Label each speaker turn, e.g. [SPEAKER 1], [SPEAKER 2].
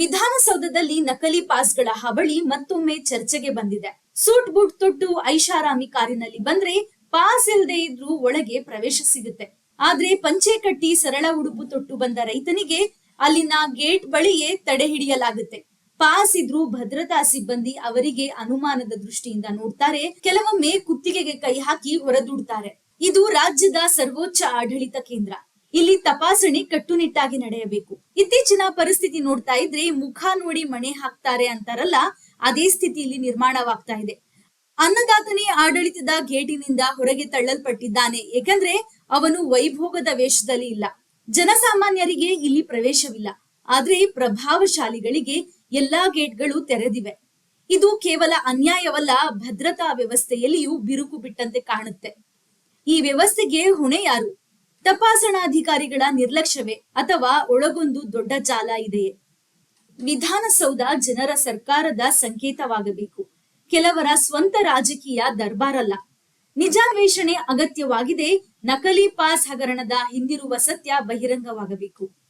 [SPEAKER 1] ವಿಧಾನಸೌಧದಲ್ಲಿ ನಕಲಿ ಪಾಸ್ಗಳ ಹಾವಳಿ ಮತ್ತೊಮ್ಮೆ ಚರ್ಚೆಗೆ ಬಂದಿದೆ. ಸೂಟ್ ಬೂಟ್ ತೊಟ್ಟು ಐಷಾರಾಮಿ ಕಾರಿನಲ್ಲಿ ಬಂದ್ರೆ ಪಾಸ್ ಇಲ್ಲದೆ ಇದ್ರೂ ಒಳಗೆ ಪ್ರವೇಶ ಸಿಗುತ್ತೆ. ಆದ್ರೆ ಪಂಚೆ ಕಟ್ಟಿ ಸರಳ ಉಡುಪು ತೊಟ್ಟು ಬಂದ ರೈತನಿಗೆ ಅಲ್ಲಿನ ಗೇಟ್ ಬಳಿಯೇ ತಡೆ ಹಿಡಿಯಲಾಗುತ್ತೆ. ಪಾಸ್ ಇದ್ರೂ ಭದ್ರತಾ ಸಿಬ್ಬಂದಿ ಅವರಿಗೆ ಅನುಮಾನದ ದೃಷ್ಟಿಯಿಂದ ನೋಡ್ತಾರೆ. ಕೆಲವೊಮ್ಮೆ ಕುತ್ತಿಗೆಗೆ ಕೈ ಹಾಕಿ ಹೊರದೂಡ್ತಾರೆ. ಇದು ರಾಜ್ಯದ ಸರ್ವೋಚ್ಚ ಆಡಳಿತ ಕೇಂದ್ರ. ಇಲ್ಲಿ ತಪಾಸಣೆ ಕಟ್ಟುನಿಟ್ಟಾಗಿ ನಡೆಯಬೇಕು. ಇತ್ತೀಚಿನ ಪರಿಸ್ಥಿತಿ ನೋಡ್ತಾ ಇದ್ರೆ ಮುಖ ನೋಡಿ ಮಣೆ ಹಾಕ್ತಾರೆ ಅಂತಾರಲ್ಲ, ಅದೇ ಸ್ಥಿತಿ ಇಲ್ಲಿ ನಿರ್ಮಾಣವಾಗ್ತಾ ಇದೆ. ಅನ್ನದಾತನೇ ಆಡಳಿತದ ಗೇಟಿನಿಂದ ಹೊರಗೆ ತಳ್ಳಲ್ಪಟ್ಟಿದ್ದಾನೆ, ಏಕೆಂದ್ರೆ ಅವನು ವೈಭೋಗದ ವೇಷದಲ್ಲಿ ಇಲ್ಲ. ಜನಸಾಮಾನ್ಯರಿಗೆ ಇಲ್ಲಿ ಪ್ರವೇಶವಿಲ್ಲ. ಆದ್ರೆ ಪ್ರಭಾವಶಾಲಿಗಳಿಗೆ ಎಲ್ಲಾ ಗೇಟ್ಗಳು ತೆರೆದಿವೆ. ಇದು ಕೇವಲ ಅನ್ಯಾಯವಲ್ಲ, ಭದ್ರತಾ ವ್ಯವಸ್ಥೆಯಲ್ಲಿಯೂ ಬಿರುಕು ಬಿಟ್ಟಂತೆ ಕಾಣುತ್ತೆ. ಈ ವ್ಯವಸ್ಥೆಗೆ ಹೊಣೆ ಯಾರು? ತಪಾಸಣಾಧಿಕಾರಿಗಳ ನಿರ್ಲಕ್ಷ್ಯವೇ ಅಥವಾ ಒಳಗೊಂದು ದೊಡ್ಡ ಜಾಲ ಇದೆಯೇ? ವಿಧಾನಸೌಧ ಜನರ ಸರ್ಕಾರದ ಸಂಕೇತವಾಗಬೇಕು. ಕೆಲವರ ಸ್ವಂತ ರಾಜಕೀಯ ದರ್ಬಾರಲ್ಲ. ನಿಜಾನ್ವೇಷಣೆ ಅಗತ್ಯವಾಗಿದೆ. ನಕಲಿ ಪಾಸ್ ಹಗರಣದ ಹಿಂದಿರುವ ಸತ್ಯ ಬಹಿರಂಗವಾಗಬೇಕು.